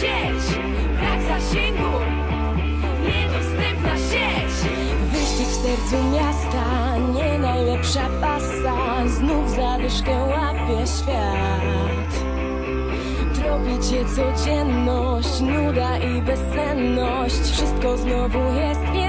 sieć, brak zasięgu, niedostępna sieć. Wyścig w sercu miasta, nie najlepsza pasa Znów zadyszkę łapie świat. Tropicie codzienność, nuda i bezsenność Wszystko znowu jest nie